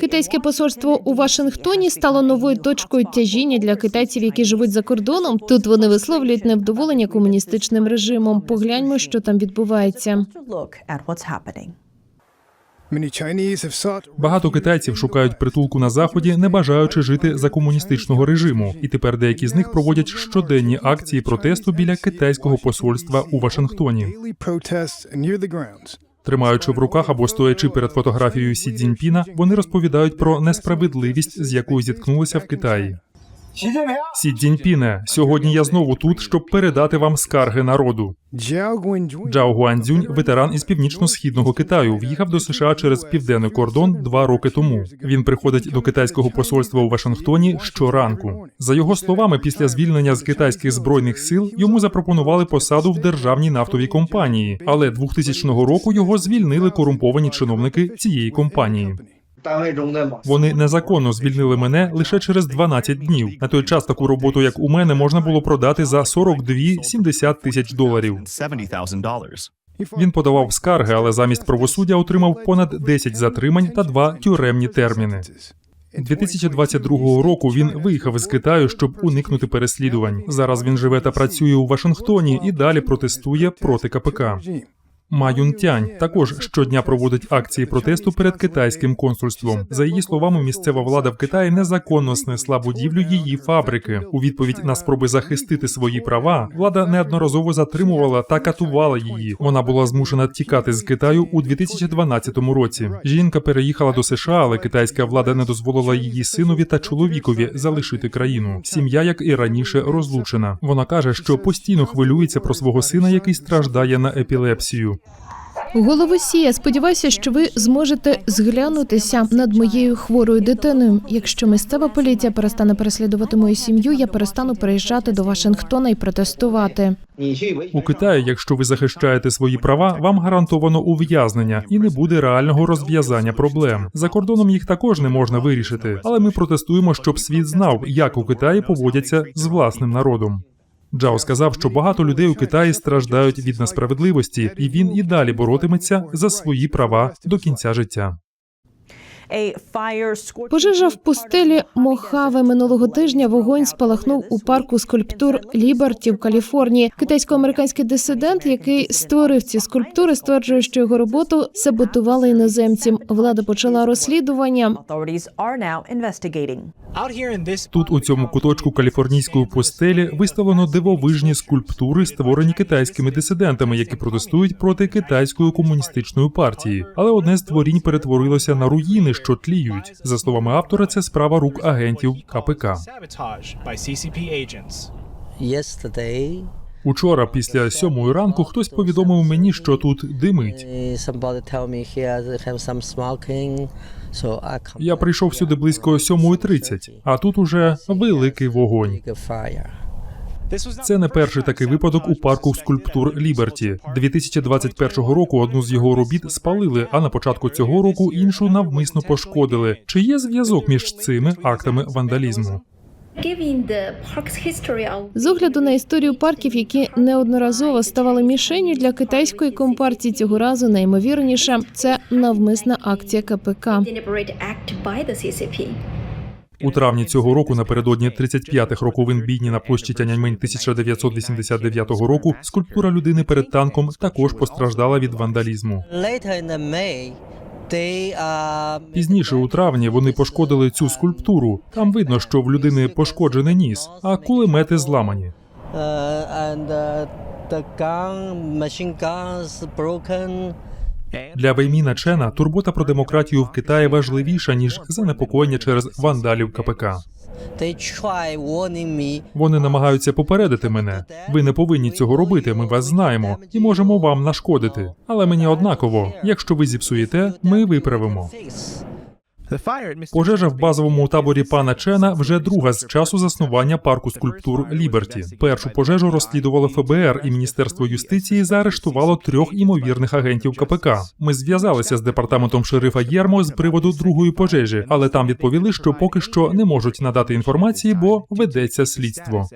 Китайське посольство у Вашингтоні стало новою точкою тяжіння для китайців, які живуть за кордоном. Тут вони висловлюють невдоволення комуністичним режимом. Погляньмо, що там відбувається. Багато китайців шукають притулку на заході, не бажаючи жити за комуністичного режиму, і тепер деякі з них проводять щоденні акції протесту біля китайського посольства у Вашингтоні. Тримаючи в руках або стоячи перед фотографією Сі Цзіньпіна, вони розповідають про несправедливість, з якою зіткнулися в Китаї. Сі Цзіньпіне, сьогодні я знову тут, щоб передати вам скарги народу. Джао Гуандзюнь, ветеран із північно-східного Китаю, в'їхав до США через південний кордон два роки тому. Він приходить до китайського посольства у Вашингтоні щоранку. За його словами, після звільнення з китайських збройних сил йому запропонували посаду в державній нафтовій компанії, але 2000 року його звільнили корумповані чиновники цієї компанії. Вони незаконно звільнили мене лише через 12 днів. На той час таку роботу, як у мене, можна було продати за 42-70 тисяч доларів. Він подавав скарги, але замість правосуддя отримав понад 10 затримань та два тюремні терміни. 2022 року він виїхав із Китаю, щоб уникнути переслідувань. Зараз він живе та працює у Вашингтоні і далі протестує проти КПК. Ма Юнтянь також щодня проводить акції протесту перед китайським консульством. За її словами, місцева влада в Китаї незаконно снесла будівлю її фабрики. У відповідь на спроби захистити свої права, влада неодноразово затримувала та катувала її. Вона була змушена тікати з Китаю у 2012 році. Жінка переїхала до США, але китайська влада не дозволила її синові та чоловікові залишити країну. Сім'я, як і раніше, розлучена. Вона каже, що постійно хвилюється про свого сина, який страждає на епілепсію. Головосія, сподіваюся, що ви зможете зглянутися над моєю хворою дитиною. Якщо місцева поліція перестане переслідувати мою сім'ю, я перестану приїжджати до Вашингтона і протестувати. У Китаї, якщо ви захищаєте свої права, вам гарантовано ув'язнення і не буде реального розв'язання проблем. За кордоном їх також не можна вирішити, але ми протестуємо, щоб світ знав, як у Китаї поводяться з власним народом. Джао сказав, що багато людей у Китаї страждають від несправедливості, і він і далі боротиметься за свої права до кінця життя. Пожежа в пустелі Мохаве минулого тижня вогонь спалахнув у парку скульптур Ліберті в Каліфорнії. Китайсько-американський дисидент, який створив ці скульптури, стверджує, що його роботу саботували іноземці. Влада почала розслідування. Тут у цьому куточку каліфорнійської пустелі виставлено дивовижні скульптури, створені китайськими дисидентами, які протестують проти китайської комуністичної партії. Але одне з творінь перетворилося на руїни, що тліють. За словами автора, це справа рук агентів КПК. Учора, після сьомої ранку, хтось повідомив мені, що тут димить. Я прийшов сюди близько 7.30, а тут уже великий вогонь. Це не перший такий випадок у парку скульптур Ліберті. 2021 року одну з його робіт спалили, а на початку цього року іншу навмисно пошкодили. Чи є зв'язок між цими актами вандалізму? З огляду на історію парків, які неодноразово ставали мішенню для китайської компартії, цього разу найімовірніше це навмисна акція КПК. У травні цього року, напередодні 35-х роковин бійні на площі Тяньаньмень 1989 року, скульптура людини перед танком також постраждала від вандалізму. Пізніше у травні вони пошкодили цю скульптуру. Там видно, що в людини пошкоджений ніс, а кулемети зламані. and uh, the gun, machine guns. Для Вейміна Чена турбота про демократію в Китаї важливіша ніж занепокоєння через вандалів КПК. Вони намагаються попередити мене. Ви не повинні цього робити. Ми вас знаємо і можемо вам нашкодити. Але мені однаково, якщо ви зіпсуєте, ми виправимо. Пожежа в базовому таборі пана Чена вже друга з часу заснування парку скульптур Ліберті. Першу пожежу розслідувало ФБР, і Міністерство юстиції заарештувало трьох імовірних агентів КПК. Ми зв'язалися з департаментом шерифа Єрмо з приводу другої пожежі, але там відповіли, що поки що не можуть надати інформації, бо ведеться слідство.